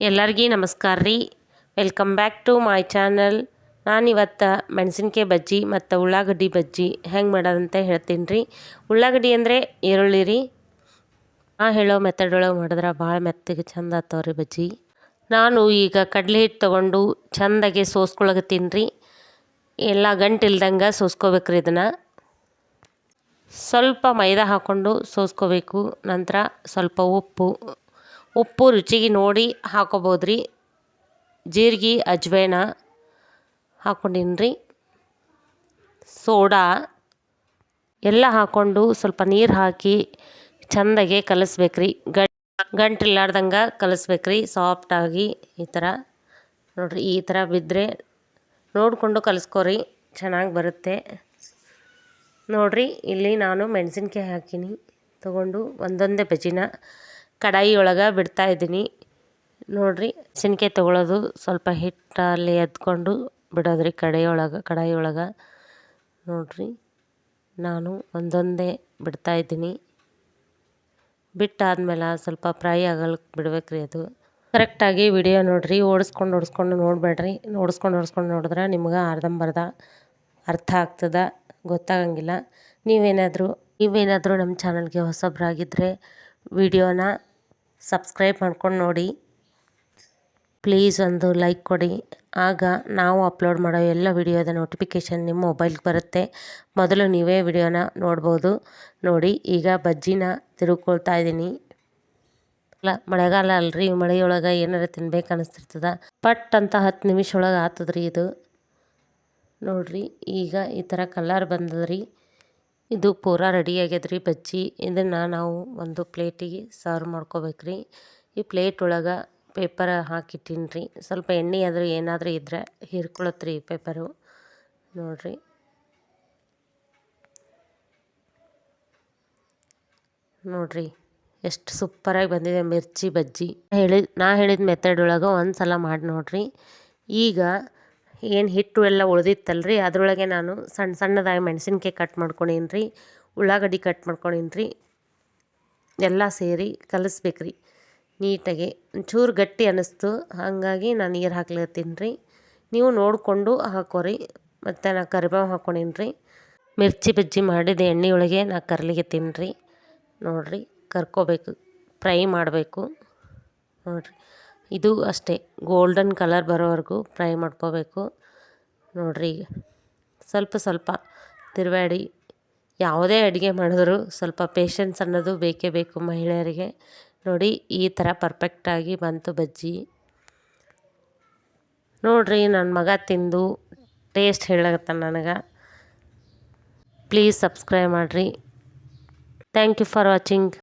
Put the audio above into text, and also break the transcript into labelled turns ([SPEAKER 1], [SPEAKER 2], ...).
[SPEAKER 1] ಎಲ್ಲರಿಗೂ ನಮಸ್ಕಾರ ರೀ. Welcome back to my channel ನಾನಿವತ್ತು ಮೆಣಸಿನ್ಕಾಯಿ ಬಜ್ಜಿ ಮತ್ತು ಉಳ್ಳಾಗಡ್ಡಿ ಬಜ್ಜಿ ಹೆಂಗೆ ಮಾಡೋದಂತ ಹೇಳ್ತೀನಿ ರೀ. ಉಳ್ಳಾಗಡ್ಡಿ ಅಂದರೆ ಈರುಳ್ಳಿ ರೀ. ನಾ ಹೇಳೋ ಮೆಥಡ್ ಒಳಗೆ ಮಾಡಿದ್ರೆ ಭಾಳ ಮೆತ್ತಗೆ ಚಂದ ಆಗ್ತಾವ ರೀ ಬಜ್ಜಿ. ನಾನು ಈಗ ಕಡಲೆ ಹಿಟ್ಟು ತೊಗೊಂಡು ಚೆಂದಾಗೆ ಸೋಸ್ಕೊಳಗತ್ತೀನಿ ರೀ. ಎಲ್ಲ ಗಂಟು ಇಲ್ದಂಗೆ ಸೋಸ್ಕೋಬೇಕ್ರಿ ಇದನ್ನು. ಸ್ವಲ್ಪ ಮೈದಾ ಹಾಕ್ಕೊಂಡು ಸೋಸ್ಕೋಬೇಕು. ನಂತರ ಸ್ವಲ್ಪ ಉಪ್ಪು. ಉಪ್ಪು ರುಚಿಗೆ ನೋಡಿ ಹಾಕೋಬೋದು ರೀ ಜೀರಿಗೆ, ಅಜ್ವೇನ ಹಾಕೊಂಡಿನ್ರಿ. ರೀ ಸೋಡಾ ಎಲ್ಲ ಹಾಕ್ಕೊಂಡು ಸ್ವಲ್ಪ ನೀರು ಹಾಕಿ ಚೆಂದಾಗೆ ಕಲಿಸ್ಬೇಕ್ರಿ. ಗಂಟ್ ಗಂಟಿಲ್ಲಾರ್ದಂಗೆ ಕಲಿಸ್ಬೇಕ್ರಿ. ಸಾಫ್ಟಾಗಿ ಈ ಥರ ನೋಡಿರಿ, ಈ ಥರ ಬಿದ್ದರೆ ನೋಡಿಕೊಂಡು ಕಲಿಸ್ಕೊರಿ, ಚೆನ್ನಾಗಿ ಬರುತ್ತೆ. ನೋಡಿರಿ, ಇಲ್ಲಿ ನಾನು ಮೆಣಸಿನ್ಕಾಯಿ ಹಾಕೀನಿ. ತೊಗೊಂಡು ಒಂದೊಂದೇ ಬಜ್ಜಿನ ಕಡಾಯಿ ಒಳಗೆ ಬಿಡ್ತಾ ಇದ್ದೀನಿ. ನೋಡಿರಿ ಮೆಣಸಿನ್ಕಾಯಿ ತೊಗೊಳೋದು ಸ್ವಲ್ಪ ಹಿಟ್ಟಲ್ಲಿ ಎದ್ಕೊಂಡು ಬಿಡೋದ್ರಿ ಕಡಾಯಿ ಒಳಗೆ ಕಡಾಯಿ ಒಳಗೆ ನೋಡಿರಿ, ನಾನು ಒಂದೊಂದೇ ಬಿಡ್ತಾ ಇದ್ದೀನಿ. ಬಿಟ್ಟಾದ್ಮೇಲೆ ಸ್ವಲ್ಪ ಫ್ರೈ ಬಿಡ್ಬೇಕು ರೀ ಅದು. ಕರೆಕ್ಟಾಗಿ ವಿಡಿಯೋ ನೋಡಿರಿ, ಓಡಿಸ್ಕೊಂಡು ಓಡಿಸ್ಕೊಂಡು ನೋಡಬೇಡ್ರಿ. ಓಡಿಸ್ಕೊಂಡು ಓಡಿಸ್ಕೊಂಡು ನೋಡಿದ್ರೆ ನಿಮ್ಗೆ ಅರ್ಧಂಬರ್ಧ ಅರ್ಥ ಆಗ್ತದೆ, ಗೊತ್ತಾಗಂಗಿಲ್ಲ. ನೀವೇನಾದರೂ ನೀವೇನಾದರೂ ನಮ್ಮ ಚಾನಲ್ಗೆ ಹೊಸಬ್ರಾಗಿದ್ದರೆ ವಿಡಿಯೋನ ಸಬ್ಸ್ಕ್ರೈಬ್ ಮಾಡ್ಕೊಂಡು ನೋಡಿ. ಪ್ಲೀಸ್ ಒಂದು ಲೈಕ್ ಕೊಡಿ. ಆಗ ನಾವು ಅಪ್ಲೋಡ್ ಮಾಡೋ ಎಲ್ಲ ವಿಡಿಯೋದ ನೋಟಿಫಿಕೇಷನ್ ನಿಮ್ಮ ಮೊಬೈಲ್ಗೆ ಬರುತ್ತೆ. ಮೊದಲು ನೀವೇ ವಿಡಿಯೋನ ನೋಡ್ಬೋದು. ನೋಡಿ, ಈಗ ಬಜ್ಜಿನ ತಿರುಗ್ಕೊಳ್ತಾ ಇದ್ದೀನಿ. ಅಲ್ಲ, ಮಳೆಗಾಲ ಅಲ್ರಿ, ಮಳೆಯೊಳಗೆ ಏನಾರ ತಿನ್ಬೇಕು ಅನಿಸ್ತಿರ್ತದ. ಪಟ್ ಅಂತ ಹತ್ತು ನಿಮಿಷ ಒಳಗೆ ಆತದ್ರಿ ಇದು. ನೋಡಿರಿ, ಈಗ ಈ ಥರ ಕಲರ್ ಬಂದದ್ರಿ. ಇದು ಪೂರ ರೆಡಿ ಆಗ್ಯದ್ರಿ ಬಜ್ಜಿ. ಇದನ್ನು ನಾವು ಒಂದು ಪ್ಲೇಟಿಗೆ ಸರ್ವ್ ಮಾಡ್ಕೋಬೇಕ್ರಿ. ಈ ಪ್ಲೇಟ್ ಒಳಗೆ ಪೇಪರ್ ಹಾಕಿಟ್ಟೀನಿ ರೀ ಸ್ವಲ್ಪ ಎಣ್ಣೆ ಆದರೂ ಏನಾದರೂ ಇದ್ರೆ ಹೀರ್ಕೊಳತ್ರಿ ರೀ ಪೇಪರು ನೋಡಿರಿ. ನೋಡಿರಿ, ಎಷ್ಟು ಸೂಪರಾಗಿ ಬಂದಿದೆ ಮಿರ್ಚಿ ಬಜ್ಜಿ. ಹೇಳಿ ನಾ ಹೇಳಿದ ಮೆಥಡ್ ಒಳಗೆ ಒಂದು ಸಲ ಮಾಡಿ ನೋಡಿರಿ. ಈಗ ಏನು ಹಿಟ್ಟು ಎಲ್ಲ ಉಳ್ದಿತ್ತಲ್ಲ ಅದರೊಳಗೆ ನಾನು ಸಣ್ಣ ಸಣ್ಣದಾಗಿ ಮೆಣಸಿನ್ಕಾಯಿ ಕಟ್ ಮಾಡ್ಕೊಂಡೀನಿ ರೀ ಉಳ್ಳಾಗಡ್ಡಿ ಕಟ್ ಮಾಡ್ಕೊಂಡೀನಿ ರೀ ಎಲ್ಲ ಸೇರಿ ಕಲಿಸ್ಬೇಕು ರೀ ನೀಟಾಗಿ ಒಂಚೂರು ಗಟ್ಟಿ ಅನ್ನಿಸ್ತು ಹಾಗಾಗಿ ನಾನು ನೀರು ಹಾಕ್ಲತ್ತೀನಿ ರೀ ನೀವು ನೋಡಿಕೊಂಡು ಹಾಕೋರಿ. ಮತ್ತು ನಾ ಕರಿಬೇವು ಹಾಕ್ಕೊಂಡೀನಿ ರೀ ಮಿರ್ಚಿ ಬಜ್ಜಿ ಮಾಡಿದ ಎಣ್ಣೆ ಒಳಗೆ ನಾ ಕರ್ಲಿಗೆ ತಿನ್ನಿರಿ ನೋಡಿರಿ, ಕರ್ಕೋಬೇಕು, ಫ್ರೈ ಮಾಡಬೇಕು. ನೋಡಿರಿ. ಇದು ಅಷ್ಟೇ. ಗೋಲ್ಡನ್ ಕಲರ್ ಬರೋವರೆಗೂ ಫ್ರೈ ಮಾಡ್ಕೋಬೇಕು. ನೋಡಿರಿ ಈಗ. ಸ್ವಲ್ಪ ಸ್ವಲ್ಪ ತಿರುವಾಡಿ ಯಾವುದೇ ಅಡುಗೆ ಮಾಡಿದ್ರು ಸ್ವಲ್ಪ ಪೇಷನ್ಸ್ ಅನ್ನೋದು ಬೇಕೇ ಬೇಕು ಮಹಿಳೆಯರಿಗೆ. ನೋಡಿ, ಈ ಥರ ಪರ್ಫೆಕ್ಟಾಗಿ ಬಂತು ಬಜ್ಜಿ. ನೋಡಿರಿ ನನ್ನ ಮಗ ತಿಂದು ಟೇಸ್ಟ್ ಹೇಳಕತ್ತ ನನಗೆ. ಪ್ಲೀಸ್ ಸಬ್ಸ್ಕ್ರೈಬ್ ಮಾಡಿರಿ. Thank you for watching